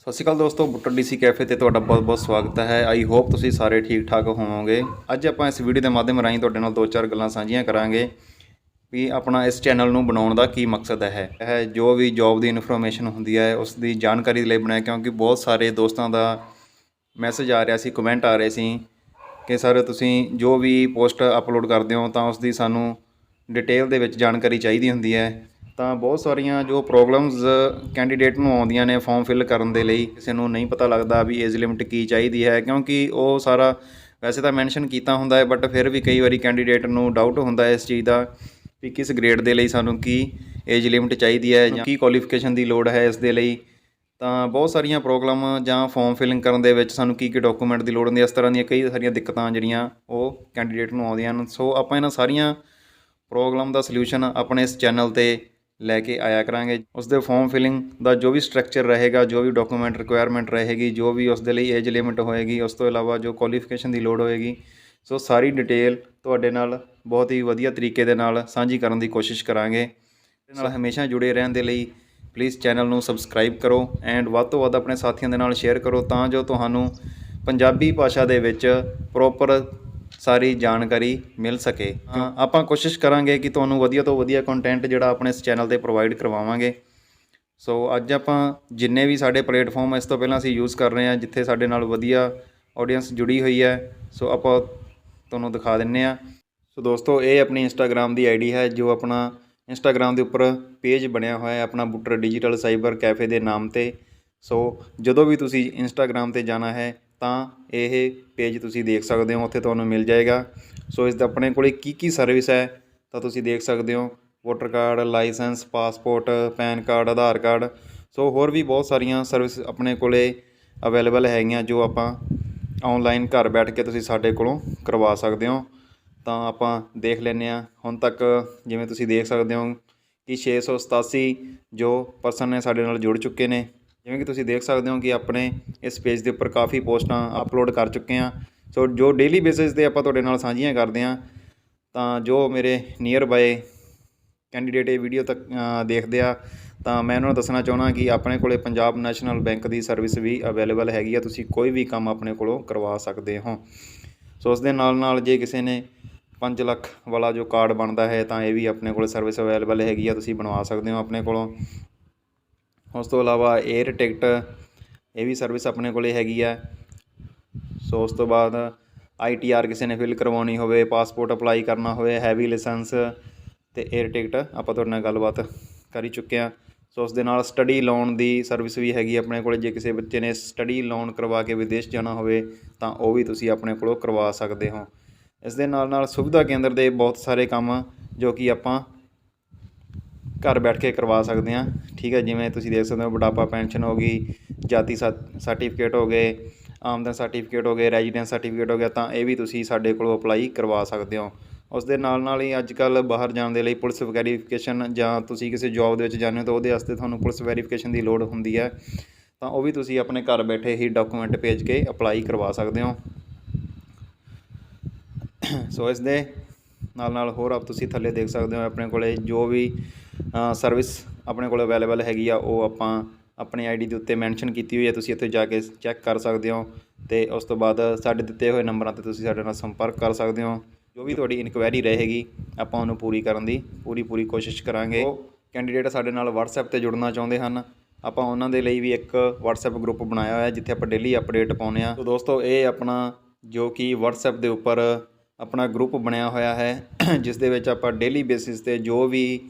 ਸਤਿ ਸ਼੍ਰੀ ਅਕਾਲ ਦੋਸਤੋ, Buttar DC cafe ਤੇ ਤੁਹਾਡਾ ਬਹੁਤ-ਬਹੁਤ ਸਵਾਗਤ ਹੈ। ਆਈ ਹੋਪ ਤੁਸੀਂ ਸਾਰੇ ਠੀਕ ਠਾਕ ਹੋਵੋਗੇ। ਅੱਜ ਆਪਾਂ ਇਸ ਵੀਡੀਓ ਦੇ ਮਾਧਿਅਮ ਰਾਹੀਂ ਤੁਹਾਡੇ ਨਾਲ ਦੋ ਚਾਰ ਗੱਲਾਂ ਸਾਂਝੀਆਂ ਕਰਾਂਗੇ ਵੀ ਆਪਣਾ ਇਸ ਚੈਨਲ ਨੂੰ ਬਣਾਉਣ ਦਾ ਕੀ ਮਕਸਦ ਹੈ। ਇਹ ਜੋ ਵੀ ਜੌਬ ਦੀ ਇਨਫੋਰਮੇਸ਼ਨ ਹੁੰਦੀ ਹੈ, ਉਸ ਦੀ ਜਾਣਕਾਰੀ ਲਈ ਬਣਾਇਆ, ਕਿਉਂਕਿ ਬਹੁਤ ਸਾਰੇ ਦੋਸਤਾਂ ਦਾ ਮੈਸੇਜ ਆ ਰਿਹਾ ਸੀ ਕਮੈਂਟ ਆ ਰਹੇ ਸੀ ਕਿ ਸਰ ਤੁਸੀਂ ਜੋ ਵੀ ਪੋਸਟ ਅਪਲੋਡ ਕਰਦੇ ਹੋ ਤਾਂ ਉਸ ਦੀ ਸਾਨੂੰ ਡਿਟੇਲ ਦੇ ਵਿੱਚ ਜਾਣਕਾਰੀ ਚਾਹੀਦੀ ਹੁੰਦੀ ਹੈ। ਤਾਂ ਬਹੁਤ ਸਾਰੀਆਂ ਜੋ ਪ੍ਰੋਬਲਮਸ ਕੈਂਡੀਡੇਟ ਨੂੰ ਆਉਂਦੀਆਂ ਨੇ ਫਾਰਮ ਫਿਲ ਕਰਨ ਦੇ ਲਈ, ਕਿਸੇ ਨੂੰ ਨਹੀਂ ਪਤਾ ਲੱਗਦਾ ਵੀ ਏਜ ਲਿਮਿਟ ਕੀ ਚਾਹੀਦੀ ਹੈ, ਕਿਉਂਕਿ ਉਹ ਸਾਰਾ ਵੈਸੇ ਤਾਂ ਮੈਂਸ਼ਨ ਕੀਤਾ ਹੁੰਦਾ ਹੈ ਬਟ ਫਿਰ ਵੀ ਕਈ ਵਾਰੀ ਕੈਂਡੀਡੇਟ ਨੂੰ ਡਾਊਟ ਹੁੰਦਾ ਹੈ ਇਸ ਚੀਜ਼ ਦਾ ਵੀ ਕਿਸ ਗ੍ਰੇਡ ਦੇ ਲਈ ਸਾਨੂੰ ਕੀ ਏਜ ਲਿਮਿਟ ਚਾਹੀਦੀ ਹੈ ਜਾਂ ਕੀ ਕੁਆਲੀਫਿਕੇਸ਼ਨ ਦੀ ਲੋੜ ਹੈ ਇਸ ਦੇ ਲਈ। ਤਾਂ ਬਹੁਤ ਸਾਰੀਆਂ ਪ੍ਰੋਬਲਮ ਜਾਂ ਫਾਰਮ ਫਿਲਿੰਗ ਕਰਨ ਦੇ ਵਿੱਚ ਸਾਨੂੰ ਕੀ ਕੀ ਡਾਕੂਮੈਂਟ ਦੀ ਲੋੜ ਹੁੰਦੀ ਹੈ, ਇਸ ਤਰ੍ਹਾਂ ਦੀਆਂ ਕਈ ਸਾਰੀਆਂ ਦਿੱਕਤਾਂ ਜਿਹੜੀਆਂ ਉਹ ਕੈਂਡੀਡੇਟ ਨੂੰ ਆਉਂਦੀਆਂ ਹਨ। ਸੋ ਆਪਾਂ ਇਹਨਾਂ ਸਾਰੀਆਂ ਪ੍ਰੋਬਲਮ ਦਾ ਸੋਲੂਸ਼ਨ ਆਪਣੇ ਇਸ ਚੈਨਲ ਤੇ ਲੈ ਕੇ ਆਇਆ ਕਰਾਂਗੇ। ਉਸ ਦੇ ਫਾਰਮ ਫਿਲਿੰਗ ਦਾ ਜੋ ਵੀ ਸਟਰਕਚਰ ਰਹੇਗਾ, ਜੋ ਵੀ ਡਾਕੂਮੈਂਟ ਰਿਕੁਆਇਰਮੈਂਟ ਰਹੇਗੀ, ਜੋ ਵੀ ਉਸ ਦੇ ਲਈ ਏਜ ਲਿਮਿਟ ਹੋਏਗੀ, ਉਸ ਤੋਂ ਇਲਾਵਾ ਜੋ ਕੁਆਲੀਫਿਕੇਸ਼ਨ ਦੀ ਲੋੜ ਹੋਏਗੀ, ਸੋ ਸਾਰੀ ਡਿਟੇਲ ਤੁਹਾਡੇ ਨਾਲ ਬਹੁਤ ਹੀ ਵਧੀਆ ਤਰੀਕੇ ਦੇ ਨਾਲ ਸਾਂਝੀ ਕਰਨ ਦੀ ਕੋਸ਼ਿਸ਼ ਕਰਾਂਗੇ। ਇਹਦੇ ਨਾਲ ਹਮੇਸ਼ਾ ਜੁੜੇ ਰਹਿਣ ਦੇ ਲਈ ਪਲੀਜ਼ ਚੈਨਲ ਨੂੰ ਸਬਸਕ੍ਰਾਈਬ ਕਰੋ ਐਂਡ ਵੱਧ ਤੋਂ ਵੱਧ ਆਪਣੇ ਸਾਥੀਆਂ ਦੇ ਨਾਲ ਸ਼ੇਅਰ ਕਰੋ ਤਾਂ ਜੋ ਤੁਹਾਨੂੰ ਪੰਜਾਬੀ ਭਾਸ਼ਾ ਦੇ ਵਿੱਚ ਪ੍ਰੋਪਰ ਸਾਰੀ ਜਾਣਕਾਰੀ ਮਿਲ ਸਕੇ। ਆਪਾਂ ਕੋਸ਼ਿਸ਼ ਕਰਾਂਗੇ ਕਿ ਤੁਹਾਨੂੰ ਵਧੀਆ ਤੋਂ ਵਧੀਆ ਕੰਟੈਂਟ ਜਿਹੜਾ ਆਪਣੇ ਇਸ ਚੈਨਲ ਤੇ ਪ੍ਰੋਵਾਈਡ ਕਰਵਾਵਾਂਗੇ। ਸੋ ਅੱਜ ਆਪਾਂ ਜਿੰਨੇ ਵੀ ਸਾਡੇ ਪਲੇਟਫਾਰਮ ਇਸ ਤੋਂ ਪਹਿਲਾਂ ਅਸੀਂ ਯੂਜ਼ ਕਰ ਰਹੇ ਹਾਂ ਜਿੱਥੇ ਸਾਡੇ ਨਾਲ ਵਧੀਆ ਆਡੀਅנס ਜੁੜੀ ਹੋਈ ਹੈ। ਸੋ ਆਪਾਂ ਤੁਹਾਨੂੰ ਦਿਖਾ ਦਿੰਨੇ ਆ ਸੋ ਦੋਸਤੋ ਇਹ ਆਪਣੀ ਇੰਸਟਾਗ੍ਰam ਦੀ ਆਈਡੀ ਹੈ ਜੋ ਆਪਣਾ ਇੰਸਟਾਗ੍ਰam ਦੇ ਉੱਪਰ ਪੇਜ ਬਣਿਆ ਹੋਇਆ ਹੈ ਆਪਣਾ ਬੁੱਟਰ ਡਿਜੀਟਲ ਸਾਈਬਰ ਕੈਫੇ ਦੇ ਨਾਮ ਤੇ। ਸੋ ਜਦੋਂ ਵੀ ਤੁਸੀਂ ਇੰਸਟਾਗ੍ਰam ਤੇ ਜਾਣਾ ਹੈ ਤਾਂ ਇਹ ਪੇਜ ਤੁਸੀਂ ਦੇਖ ਸਕਦੇ ਹੋ, ਉੱਥੇ ਤੁਹਾਨੂੰ ਮਿਲ ਜਾਏਗਾ। ਸੋ ਇਸ ਦਾ ਆਪਣੇ ਕੋਲੇ ਕੀ ਕੀ ਸਰਵਿਸ ਹੈ, ਤਾਂ ਤੁਸੀਂ ਦੇਖ ਸਕਦੇ ਹੋ। Voter card licence passport PAN card Aadhaar card so ਹੋਰ ਵੀ ਬਹੁਤ ਸਾਰੀਆਂ ਸਰਵਿਸ ਆਪਣੇ ਕੋਲੇ ਅਵੇਲੇਬਲ ਹੈਗੀਆਂ, ਜੋ ਆਪਾਂ ਆਨਲਾਈਨ ਘਰ ਬੈਠ ਕੇ ਤੁਸੀਂ ਸਾਡੇ ਕੋਲੋਂ ਕਰਵਾ ਸਕਦੇ ਹੋ। ਤਾਂ ਆਪਾਂ ਦੇਖ ਲੈਂਦੇ ਹਾਂ, ਹੁਣ ਤੱਕ ਜਿਵੇਂ ਤੁਸੀਂ ਦੇਖ ਸਕਦੇ ਹੋ ਕਿ 687 ਜੋ ਪਰਸਨ ਨੇ ਸਾਡੇ ਨਾਲ ਜੁੜ ਚੁੱਕੇ ਨੇ ਜਿਵੇਂ ਕਿ ਤੁਸੀਂ ਦੇਖ ਸਕਦੇ ਹੋ ਕਿ ਆਪਣੇ ਇਸ ਪੇਜ ਦੇ ਉੱਪਰ ਕਾਫੀ ਪੋਸਟਾਂ ਅਪਲੋਡ ਕਰ ਚੁੱਕੇ ਹਾਂ। ਸੋ ਜੋ ਡੇਲੀ ਬੇਸਿਸ ਤੇ ਆਪਾਂ ਤੁਹਾਡੇ ਨਾਲ ਸਾਂਝੀਆਂ ਕਰਦੇ ਹਾਂ, ਤਾਂ ਜੋ ਮੇਰੇ ਨੀਅਰ ਬਾਏ ਕੈਂਡੀਡੇਟ ਇਹ ਵੀਡੀਓ ਤੱਕ ਦੇਖਦੇ ਆ, ਤਾਂ ਮੈਂ ਉਹਨਾਂ ਨੂੰ ਦੱਸਣਾ ਚਾਹੁੰਦਾ ਕਿ ਆਪਣੇ ਕੋਲੇ ਪੰਜਾਬ ਨੈਸ਼ਨਲ ਬੈਂਕ ਦੀ ਸਰਵਿਸ ਵੀ ਅਵੇਲੇਬਲ ਹੈਗੀ ਆ। ਤੁਸੀਂ ਕੋਈ ਵੀ ਕੰਮ ਆਪਣੇ ਕੋਲੋਂ ਕਰਵਾ ਸਕਦੇ ਹੋ। ਸੋ ਉਸ ਦੇ ਨਾਲ ਨਾਲ ਜੇ ਕਿਸੇ ਨੇ 5 ਲੱਖ ਵਾਲਾ ਜੋ ਕਾਰਡ ਬਣਦਾ ਹੈ, ਤਾਂ ਇਹ ਵੀ ਆਪਣੇ ਕੋਲ ਸਰਵਿਸ ਅਵੇਲੇਬਲ ਹੈਗੀ ਆ। ਤੁਸੀਂ ਬਣਵਾ ਸਕਦੇ ਹੋ ਆਪਣੇ ਕੋਲੋਂ। ਉਸ ਤੋਂ ਇਲਾਵਾ 에ਅਰ ਟਿਕਟ ਇਹ ਵੀ ਸਰਵਿਸ ਆਪਣੇ ਕੋਲੇ ਹੈਗੀ ਆ। ਸੋ ਉਸ ਤੋਂ ਬਾਅਦ ਆਈਟੀਆਰ ਕਿਸੇ ਨੇ ਫਿਲ ਕਰਵਾਉਣੀ ਹੋਵੇ ਪਾਸਪੋਰਟ ਅਪਲਾਈ ਕਰਨਾ ਹੋਵੇ ਹੈਵੀ ਲਾਇਸੈਂਸ ਤੇ 에ਅਰ ਟਿਕਟ ਆਪਾਂ ਤੁਹਾਡੇ ਨਾਲ ਗੱਲਬਾਤ ਕਰੀ ਚੁੱਕੇ ਹਾਂ। ਸੋ ਉਸ ਦੇ ਨਾਲ ਸਟੱਡੀ ਲੋਨ ਦੀ ਸਰਵਿਸ ਵੀ ਹੈਗੀ ਆਪਣੇ ਕੋਲੇ, ਜੇ ਕਿਸੇ ਬੱਚੇ ਨੇ ਸਟੱਡੀ ਲੋਨ ਕਰਵਾ ਕੇ ਵਿਦੇਸ਼ ਜਾਣਾ ਹੋਵੇ ਤਾਂ ਉਹ ਵੀ ਤੁਸੀਂ ਆਪਣੇ ਕੋਲੋਂ ਕਰਵਾ ਸਕਦੇ ਹੋ। ਇਸ ਦੇ ਨਾਲ ਨਾਲ ਸੁਵਿਧਾ ਕੇਂਦਰ ਦੇ ਬਹੁਤ ਸਾਰੇ ਕੰਮ ਜੋ ਕਿ ਆਪਾਂ ਘਰ ਬੈਠ ਕੇ ਕਰਵਾ ਸਕਦੇ ਹਾਂ। ਠੀਕ ਹੈ, ਜਿਵੇਂ ਤੁਸੀਂ ਦੇਖ ਸਕਦੇ ਹੋ, ਬੁਢਾਪਾ ਪੈਨਸ਼ਨ ਹੋ ਗਈ, ਜਾਤੀ ਸਰਟੀਫਿਕੇਟ ਹੋ ਗਏ, ਆਮਦਨ ਸਰਟੀਫਿਕੇਟ ਹੋ ਗਏ ਰੈਜ਼ੀਡੈਂਸ ਸਰਟੀਫਿਕੇਟ ਹੋ ਗਿਆ, ਤਾਂ ਇਹ ਵੀ ਤੁਸੀਂ ਸਾਡੇ ਕੋਲੋਂ ਅਪਲਾਈ ਕਰਵਾ ਸਕਦੇ ਹੋ। ਉਸ ਦੇ ਨਾਲ ਨਾਲ ਹੀ ਅੱਜ ਕੱਲ ਬਾਹਰ ਜਾਣ ਦੇ ਲਈ ਪੁਲਿਸ ਵੈਰੀਫਿਕੇਸ਼ਨ ਜਾਂ ਤੁਸੀਂ ਕਿਸੇ ਜੌਬ ਦੇ ਵਿੱਚ ਜਾਂਦੇ ਹੋ, ਤਾਂ ਉਹਦੇ ਵਾਸਤੇ ਤੁਹਾਨੂੰ ਪੁਲਿਸ ਵੈਰੀਫਿਕੇਸ਼ਨ ਦੀ ਲੋੜ ਹੁੰਦੀ ਹੈ। ਤਾਂ ਉਹ ਵੀ ਤੁਸੀਂ ਆਪਣੇ ਘਰ ਬੈਠੇ ਹੀ ਡਾਕੂਮੈਂਟ ਭੇਜ ਕੇ ਅਪਲਾਈ ਕਰਵਾ ਸਕਦੇ ਹੋ। ਸੋ ਇਸ ਦੇ ਨਾਲ ਨਾਲ ਹੋਰ ਆਪ ਤੁਸੀਂ ਥੱਲੇ ਦੇਖ ਸਕਦੇ ਹੋ, ਆਪਣੇ ਕੋਲੇ ਜੋ ਵੀ ਸਰਵਿਸ ਆਪਣੇ ਕੋਲ ਅਵੇਲੇਬਲ ਹੈਗੀ ਆ, ਉਹ ਆਪਾਂ ਆਪਣੀ ਆਈਡੀ ਦੇ ਉੱਤੇ ਮੈਂਸ਼ਨ ਕੀਤੀ ਹੋਈ ਹੈ, ਤੁਸੀਂ ਇੱਥੇ ਜਾ ਕੇ ਚੈੱਕ ਕਰ ਸਕਦੇ ਹੋ ਤੇ ਉਸ ਤੋਂ ਬਾਅਦ ਸਾਡੇ ਦਿੱਤੇ ਹੋਏ ਨੰਬਰਾਂ ਤੇ ਤੁਸੀਂ ਸਾਡੇ ਨਾਲ ਸੰਪਰਕ ਕਰ ਸਕਦੇ ਹੋ, ਜੋ ਵੀ ਤੁਹਾਡੀ ਇਨਕੁਆਇਰੀ ਰਹੇਗੀ, ਆਪਾਂ ਉਹਨੂੰ ਪੂਰੀ ਕਰਨ ਦੀ ਪੂਰੀ ਪੂਰੀ ਕੋਸ਼ਿਸ਼ ਕਰਾਂਗੇ। ਉਹ ਕੈਂਡੀਡੇਟ ਸਾਡੇ ਨਾਲ WhatsApp ਤੇ ਜੁੜਨਾ ਚਾਹੁੰਦੇ ਹਨ, ਆਪਾਂ ਉਹਨਾਂ ਦੇ ਲਈ ਵੀ ਇੱਕ WhatsApp ਗਰੁੱਪ ਬਣਾਇਆ ਹੋਇਆ, ਜਿੱਥੇ ਆਪਾਂ ਡੇਲੀ ਅਪਡੇਟ ਪਾਉਂਦੇ ਆ ਸੋ ਦੋਸਤੋ, ਇਹ ਆਪਣਾ ਜੋ ਕਿ WhatsApp ਦੇ ਉੱਪਰ ਆਪਣਾ ਗਰੁੱਪ ਬਣਿਆ ਹੋਇਆ ਹੈ, ਜਿਸ ਦੇ ਵਿੱਚ ਆਪਾਂ ਡੇਲੀ ਬੇਸਿਸ ਤੇ ਜੋ ਵੀ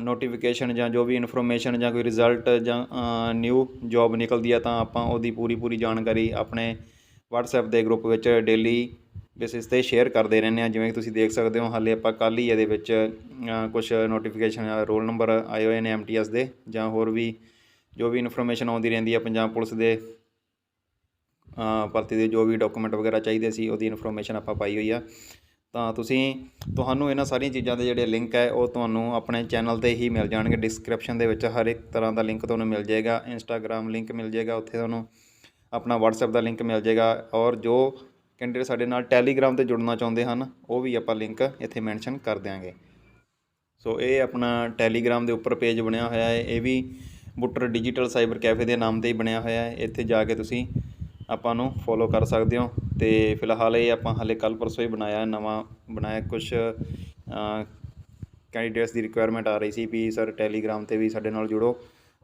ਨੋਟੀਫਿਕੇਸ਼ਨ ਜਾਂ ਜੋ ਵੀ ਇਨਫੋਰਮੇਸ਼ਨ ਜਾਂ ਕੋਈ ਰਿਜ਼ਲਟ ਜਾਂ ਨਿਊ ਜੌਬ ਨਿਕਲਦੀ ਆ ਤਾਂ ਆਪਾਂ ਉਹਦੀ ਪੂਰੀ ਪੂਰੀ ਜਾਣਕਾਰੀ ਆਪਣੇ WhatsApp ਦੇ ਗਰੁੱਪ ਵਿੱਚ ਡੇਲੀ ਬੇਸਿਸ ਤੇ ਸ਼ੇਅਰ ਕਰਦੇ ਰਹਿੰਦੇ ਆ। ਜਿਵੇਂ ਕਿ ਤੁਸੀਂ ਦੇਖ ਸਕਦੇ ਹੋ, ਹਾਲੇ ਆਪਾਂ ਕੱਲ ਹੀ ਇਹਦੇ ਵਿੱਚ ਕੁਝ ਨੋਟੀਫਿਕੇਸ਼ਨ ਰੋਲ ਨੰਬਰ ਆਏ ਹੋਏ ਨੇ MTS ਦੇ ਜਾਂ ਹੋਰ ਵੀ ਜੋ ਵੀ ਇਨਫੋਰਮੇਸ਼ਨ ਆਉਂਦੀ ਰਹਿੰਦੀ ਆ ਪੰਜਾਬ ਪੁਲਿਸ ਦੇ ਭਰਤੀ ਦੇ ਜੋ ਵੀ ਡਾਕੂਮੈਂਟ ਵਗੈਰਾ ਚਾਹੀਦੇ ਸੀ, ਉਹਦੀ ਇਨਫੋਰਮੇਸ਼ਨ ਆਪਾਂ ਪਾਈ ਹੋਈ ਆ। ਤਾਂ ਤੁਸੀਂ ਤੁਹਾਨੂੰ ਇਹਨਾਂ ਸਾਰੀਆਂ ਚੀਜ਼ਾਂ ਦੇ ਜਿਹੜੇ ਲਿੰਕ ਹੈ, ਉਹ ਤੁਹਾਨੂੰ ਆਪਣੇ ਚੈਨਲ ਤੇ ਹੀ ਮਿਲ ਜਾਣਗੇ। ਡਿਸਕ੍ਰਿਪਸ਼ਨ ਦੇ ਵਿੱਚ ਹਰ ਇੱਕ ਤਰ੍ਹਾਂ ਦਾ ਲਿੰਕ ਤੁਹਾਨੂੰ ਮਿਲ ਜਾਏਗਾ। ਇੰਸਟਾਗ੍ਰam ਲਿੰਕ ਮਿਲ ਜਾਏਗਾ, ਉੱਥੇ ਤੁਹਾਨੂੰ ਆਪਣਾ WhatsApp ਦਾ ਲਿੰਕ ਮਿਲ ਜਾਏਗਾ। ਔਰ ਜੋ ਕੈਂਡੀਡੇਟ ਸਾਡੇ ਨਾਲ ਟੈਲੀਗ੍ਰਾਮ ਤੇ ਜੁੜਨਾ ਚਾਹੁੰਦੇ ਹਨ, ਉਹ ਵੀ ਆਪਾਂ ਲਿੰਕ ਇੱਥੇ ਮੈਂਸ਼ਨ ਕਰ ਦਿਆਂਗੇ। ਸੋ ਇਹ ਆਪਣਾ ਟੈਲੀਗ੍ਰਾਮ ਦੇ ਉੱਪਰ ਪੇਜ ਬਣਿਆ ਹੋਇਆ ਹੈ। ਇਹ ਵੀ ਬੁੱਟਰ ਡਿਜੀਟਲ ਸਾਈਬਰ ਕੈਫੇ ਦੇ ਨਾਮ ਤੇ ਹੀ ਬਣਿਆ ਹੋਇਆ ਹੈ। ਇੱਥੇ ਜਾ ਕੇ ਤੁਸੀਂ ਆਪਾਂ ਨੂੰ ਫੋਲੋ ਕਰ ਸਕਦੇ ਹੋ। ਤੇ ਫਿਲਹਾਲ ਇਹ ਆਪਾਂ ਹਾਲੇ ਕੱਲ ਪਰਸੋਂ ਹੀ ਬਣਾਇਆ, ਨਵਾਂ ਬਣਾਇਆ। ਕੁਝ ਕੈਂਡੀਡੇਟਸ ਦੀ ਰਿਕੁਆਇਰਮੈਂਟ ਆ ਰਹੀ ਸੀ ਵੀ ਸਰ ਟੈਲੀਗ੍ਰਾਮ ਤੇ ਵੀ ਸਾਡੇ ਨਾਲ ਜੁੜੋ।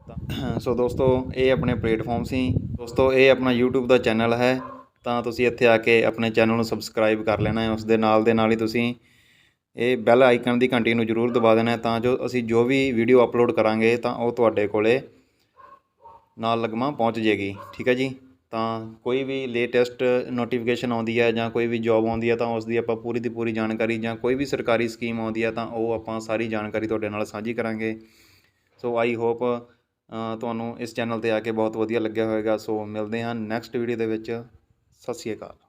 ਤਾਂ, ਸੋ ਦੋਸਤੋ, ਇਹ ਆਪਣੇ ਪਲੇਟਫਾਰਮ ਸੀ। ਦੋਸਤੋ, ਇਹ ਆਪਣਾ YouTube ਦਾ ਚੈਨਲ ਹੈ। ਤਾਂ ਤੁਸੀਂ ਇੱਥੇ ਆ ਕੇ ਆਪਣੇ ਚੈਨਲ ਨੂੰ ਸਬਸਕ੍ਰਾਈਬ ਕਰ ਲੈਣਾ ਹੈ। ਉਸ ਦੇ ਨਾਲ ਦੇ ਨਾਲ ਹੀ ਤੁਸੀਂ ਇਹ ਬੈਲ ਆਈਕਨ ਦੀ ਘੰਟੀ ਨੂੰ ਜ਼ਰੂਰ ਦਬਾ ਦੇਣਾ ਹੈ। ਤਾਂ ਜੋ ਅਸੀਂ ਜੋ ਵੀ ਵੀਡੀਓ ਅਪਲੋਡ ਕਰਾਂਗੇ ਤਾਂ ਉਹ ਤੁਹਾਡੇ ਕੋਲੇ ਨਾਲ ਲਗਮਾ ਪਹੁੰਚ ਜੇਗੀ। ਠੀਕ ਹੈ ਜੀ? ਤਾਂ ਕੋਈ ਵੀ ਲੇਟੈਸਟ ਨੋਟੀਫਿਕੇਸ਼ਨ ਆਉਂਦੀ ਹੈ ਜਾਂ ਕੋਈ ਵੀ ਜੌਬ ਆਉਂਦੀ ਹੈ ਤਾਂ ਉਸ ਦੀ ਆਪਾਂ ਪੂਰੀ ਦੀ ਪੂਰੀ ਜਾਣਕਾਰੀ ਜਾਂ ਕੋਈ ਵੀ ਸਰਕਾਰੀ ਸਕੀਮ ਆਉਂਦੀ ਹੈ ਤਾਂ ਉਹ ਆਪਾਂ ਸਾਰੀ ਜਾਣਕਾਰੀ ਤੁਹਾਡੇ ਨਾਲ ਸਾਂਝੀ ਕਰਾਂਗੇ। ਸੋ ਆਈ ਹੋਪ ਤੁਹਾਨੂੰ ਇਸ ਚੈਨਲ ਤੇ ਆ ਕੇ ਬਹੁਤ ਵਧੀਆ ਲੱਗਿਆ ਹੋਵੇਗਾ। ਸੋ ਮਿਲਦੇ ਹਾਂ ਨੈਕਸਟ ਵੀਡੀਓ ਦੇ ਵਿੱਚ। ਸਤਿ ਸ਼੍ਰੀ ਅਕਾਲ।